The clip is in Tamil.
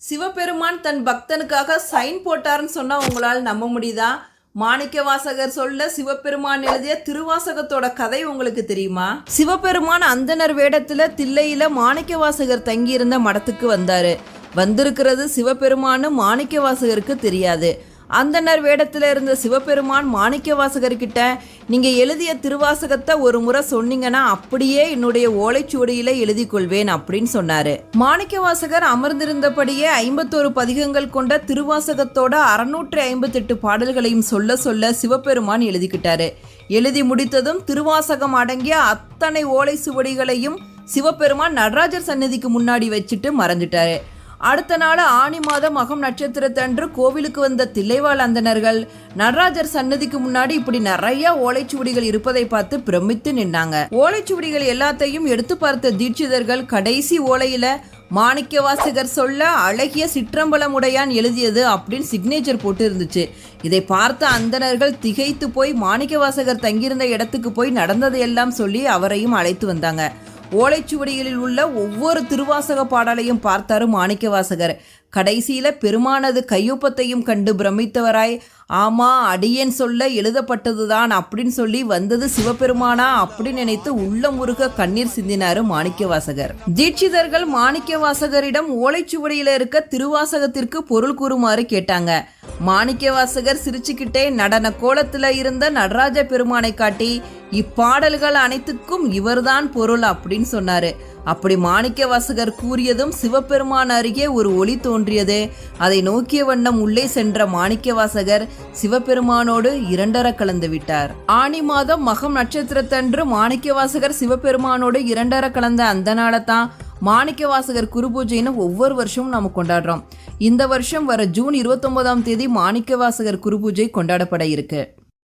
சிவபெருமான் தன் பக்தனுக்காக சைன் போட்டாருன்னு சொன்னால் உங்களால் நம்ப முடியுதா? மாணிக்க வாசகர் சொல்ல சிவபெருமான் எழுதிய திருவாசகத்தோட கதை உங்களுக்கு தெரியுமா? சிவபெருமான் அந்தனர் வேடத்துல தில்லையில மாணிக்க வாசகர் தங்கியிருந்த மடத்துக்கு வந்தாரு. வந்திருக்கிறது சிவபெருமான்னு மாணிக்க வாசகருக்கு தெரியாது. அந்தனர் வேடத்தில் இருந்த சிவபெருமான் மாணிக்க வாசகர்கிட்ட நீங்கள் எழுதிய திருவாசகத்தை ஒரு முறை சொன்னீங்கன்னா அப்படியே என்னுடைய ஓலைச்சுவடியில் எழுதி கொள்வேன் அப்படின்னு சொன்னாரு. மாணிக்க வாசகர் அமர்ந்திருந்தபடியே ஐம்பத்தோரு பதிகங்கள் கொண்ட திருவாசகத்தோட அறுநூற்றி ஐம்பத்தெட்டு பாடல்களையும் சொல்ல சொல்ல சிவபெருமான் எழுதிக்கிட்டாரு. எழுதி முடித்ததும் திருவாசகம் அடங்கிய அத்தனை ஓலை சுவடிகளையும் சிவபெருமான் நடராஜர் சன்னதிக்கு முன்னாடி வச்சுட்டு மறைஞ்சிட்டாரு அடுத்த நாள் ஆனி மாதம் அகம் நட்சத்திரத்தன்று கோவிலுக்கு வந்த தில்லைவாழ் அந்தணர்கள் நடராஜர் சன்னதிக்கு முன்னாடி இப்படி நிறைய ஓலைச்சுவடிகள் இருப்பதை பார்த்து பிரமித்து நின்னாங்க. ஓலைச்சுவடிகள் எல்லாத்தையும் எடுத்து பார்த்த தீட்சிதர்கள் கடைசி ஓலையில மாணிக்கவாசகர் சொல்ல அழகிய சிற்றம்பலம் உடையான் எழுதியது அப்படின்னு சிக்னேச்சர் போட்டு இருந்துச்சு இதை பார்த்த அந்தணர்கள் திகைத்து போய் மாணிக்கவாசகர் தங்கியிருந்த இடத்துக்கு போய் நடந்ததையெல்லாம் சொல்லி அவரையும் அழைத்து வந்தாங்க. ஓலைச்சுவடிகளில் உள்ள ஒவ்வொரு திருவாசக பாடலையும் பார்த்தாரு மாணிக்கவாசகர். கடைசியில பெருமானது கையொப்பத்தையும் கண்டு பிரமித்தவராய் ஆமா அடியேன் சொல்ல எழுதப்பட்டதுதான் அப்படின்னு சொல்லி வந்தது சிவபெருமானா? அப்படின்னு நினைத்து உள்ளம் முருக கண்ணீர் சிந்தினாரு மாணிக்கவாசகர். தீட்சிதர்கள் மாணிக்கவாசகரிடம் ஓலைச்சுவடியில இருக்க திருவாசகத்திற்கு பொருள் கூறுமாறு கேட்டாங்க. மாணிக்கவாசகர் சிரிச்சுக்கிட்டே நடன கோலத்தில் இருந்த நடராஜ பெருமானை காட்டி இப்பாடல்கள் அனைத்துக்கும் இவர்தான் பொருள் அப்படின்னு சொன்னாரு. அப்படி மாணிக்க வாசகர் கூறியதும் சிவபெருமான் அருகே ஒரு ஒளி தோன்றியது. அதை நோக்கிய வண்ணம் உள்ளே சென்ற மாணிக்க வாசகர் சிவபெருமானோடு இரண்டர கலந்து விட்டார். ஆனி மாதம் மகம் நட்சத்திரத்தன்று மாணிக்க வாசகர் சிவபெருமானோடு இரண்டர கலந்த அந்த நாளைத்தான் மாணிக்க வாசகர் குரு பூஜைன்னு ஒவ்வொரு வருஷமும் நம்ம கொண்டாடுறோம். இந்த வருஷம் வர ஜூன் இருபத்தொன்பதாம் தேதி மாணிக்க வாசகர் குரு பூஜை கொண்டாடப்பட இருக்குது